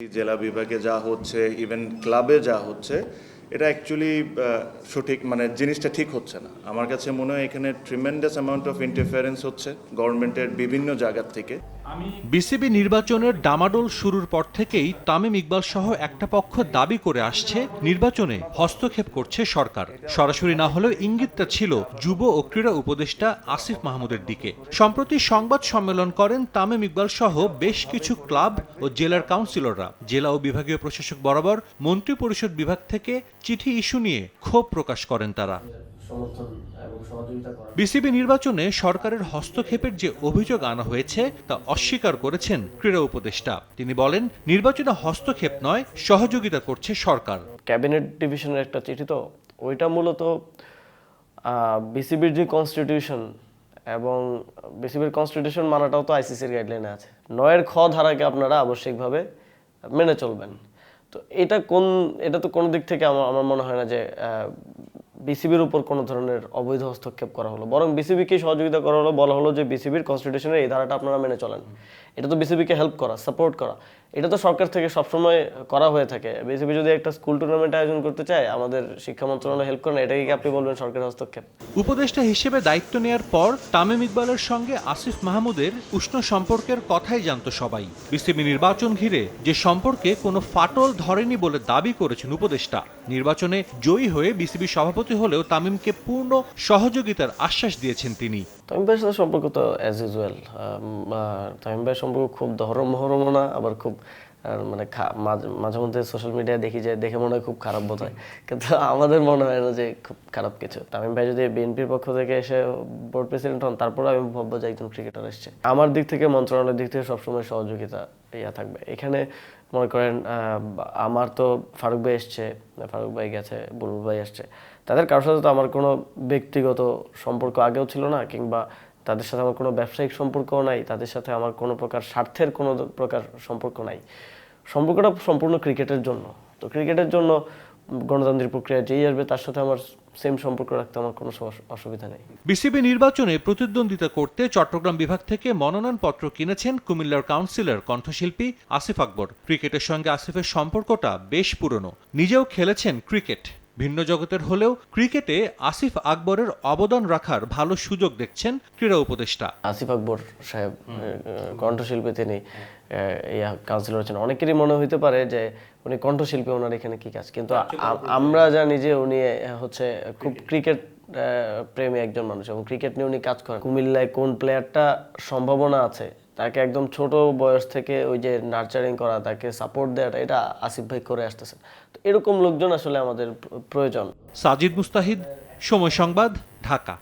জেলা বিভাগে যা হচ্ছে ইভেন ক্লাবে যা হচ্ছে, এটা অ্যাকচুয়ালি সঠিক মানে জিনিসটা ঠিক হচ্ছে না। আমার কাছে মনে হয় এখানে ট্রিমেন্ডাস অ্যামাউন্ট অফ ইন্টারফারেন্স হচ্ছে গভর্নমেন্টের বিভিন্ন জায়গার থেকে। বিসিবি নির্বাচনের ডামাডোল শুরুর পর থেকেই তামিম ইকবাল সহ একটা পক্ষ দাবি করে আসছে, নির্বাচনে হস্তক্ষেপ করছে সরকার। সরাসরি না হলেও ইঙ্গিতটা ছিল যুব ও ক্রীড়া উপদেষ্টা আসিফ মাহমুদের দিকে। সম্প্রতি সংবাদ সম্মেলন করেন তামিম ইকবাল সহ বেশ কিছু ক্লাব ও জেলার কাউন্সিলররা। জেলা ও বিভাগীয় প্রশাসক বরাবর মন্ত্রী পরিষদ বিভাগ থেকে চিঠি ইস্যু নিয়ে ক্ষোভ প্রকাশ করেন তারা। সমর্থন এবং সহযোগিতা করা বিসিবি নির্বাচনে সরকারের হস্তক্ষেপের যে অভিযোগ আনা হয়েছে তা অস্বীকার করেছেন ক্রীড়া উপদেষ্টা। তিনি বলেন নির্বাচনে হস্তক্ষেপ নয় সহযোগিতা করছে সরকার। ক্যাবিনেট ডিভিশনের একটা চিঠি তো ওইটা মূলত বিসিবির যে কনস্টিটিউশন এবং বিসিবির কনস্টিটিউশন মানাটাও তো আইসিসির গাইডলাইনে আছে। নয়ের খ ধারাকে আপনারা আবশ্যিকভাবে মেনে চলবেন। তো এটা কোন এটা তো কোনো দিক থেকে আমার আমার মনে হয় না যে বিসিবির উপর কোনো ধরনের অবৈধ হস্তক্ষেপ করা হলো। বরং বিসিবিকে সহযোগিতা করা হলো, বলা হলো যে বিসিবির কনস্টিটিউশনের এই ধারাটা আপনারা মেনে চলেন। এটা তো বিসিবিকে হেল্প করা সাপোর্ট করা। এটা তো সরকার থেকে সবসময় করা হয়ে থাকে। বিসিবি যদি একটা স্কুল টুর্নামেন্ট আয়োজন করতে চায় আমাদের শিক্ষা মন্ত্রণালয় হেল্প করে না এটাকে কি আপনি বলবেন সরকারের হস্তক্ষেপ? উপদেষ্টা হিসেবে দায়িত্ব নেয়ার পর তামিম ইকবালের সঙ্গে আসিফ মাহমুদের উষ্ণ সম্পর্কের কথাই জানতো সবাই। বিসিবি নির্বাচন ঘিরে যে সম্পর্কে কোনো ফাটল ধরেনি বলে দাবি করেছেন উপদেষ্টা নির্বাচনে জয়ী হয়ে বিসিবি সভাপতি হলেও তামিমকে পূর্ণ সহযোগিতার আশ্বাস দিয়েছেন তিনি। তামিম ভাইয়ের সাথে সম্পর্ক তো অ্যাজ ইউজুয়াল তামিম ভাইয়ের সম্পর্ক খুব ধরম মহরমও না আবার খুব মানে মাঝে- মধ্যে সোশ্যাল মিডিয়ায় দেখি যে, দেখে মনে হয় খুব খারাপ বোধ হয়। কিন্তু আমাদের মনে হয় না যে, খুব খারাপ কিছু। তামিম ভাই যদি বিএনপির পক্ষ থেকে এসে বোর্ড প্রেসিডেন্ট হন তারপরে আমি ভাববো যে একজন ক্রিকেটার এসছে। আমার দিক থেকে, মন্ত্রণালয়ের দিক থেকে সবসময় সহযোগিতা ইয়া থাকবে। এখানে মনে করেন আমার তো ফারুক ভাই এসছে, ফারুক ভাই গেছে, বুলবুল ভাই আসছে। তাদের কারোর সাথে তো আমার কোনো ব্যক্তিগত সম্পর্ক আগেও ছিল না, কিংবা তাদের সাথে আমার কোনো ব্যবসায়িক সম্পর্ক নাই, তাদের সাথে আমার কোনো প্রকার স্বার্থের কোনো প্রকার সম্পর্ক নাই। সম্পর্কটা সম্পূর্ণ ক্রিকেটের জন্য। তো ক্রিকেটের জন্য গণতান্ত্রিক প্রক্রিয়া যেই আসবে, তার সাথে আমার সেম সম্পর্ক রাখতে আমার কোনো অসুবিধা নেই। বিসিবি নির্বাচনে প্রতিদ্বন্দ্বিতা করতে চট্টগ্রাম বিভাগ থেকে মনোনয়নপত্র কিনেছেন কুমিল্লার কাউন্সিলর, কণ্ঠশিল্পী আসিফ আকবর। ক্রিকেটের সঙ্গে আসিফের সম্পর্কটা বেশ পুরনো। নিজেও খেলেছেন ক্রিকেট। ভিন্ন জগতের হলেও ক্রিকেটে আসিফ আকবরের অবদান রাখার ভালো সুযোগ দেখছেন ক্রীড়া উপদেষ্টা। আসিফ আকবর সাহেব কণ্ঠশিল্পী তিনি কাউন্সিলর আছেন। অনেকেরই মনে হইতে পারে যে উনি কণ্ঠশিল্পী, ওনার এখানে কি কাজ? কিন্তু আমরা জানি যে উনি হচ্ছে খুব ক্রিকেট প্রেমী একজন মানুষ এবং ক্রিকেট নিয়ে উনি কাজ করেন। কুমিল্লায় কোন প্লেয়ারটা সম্ভাবনা আছে? তাকে একদম ছোট বয়স থেকে ওই যে নার্চারিং করা, তাকে সাপোর্ট দেওয়াটা এটা আসিফ ভাই করে আসতেছে তো এরকম লোকজন আসলে আমাদের প্রয়োজন। সাজিদ মুস্তাহিদ, সময় সংবাদ, ঢাকা।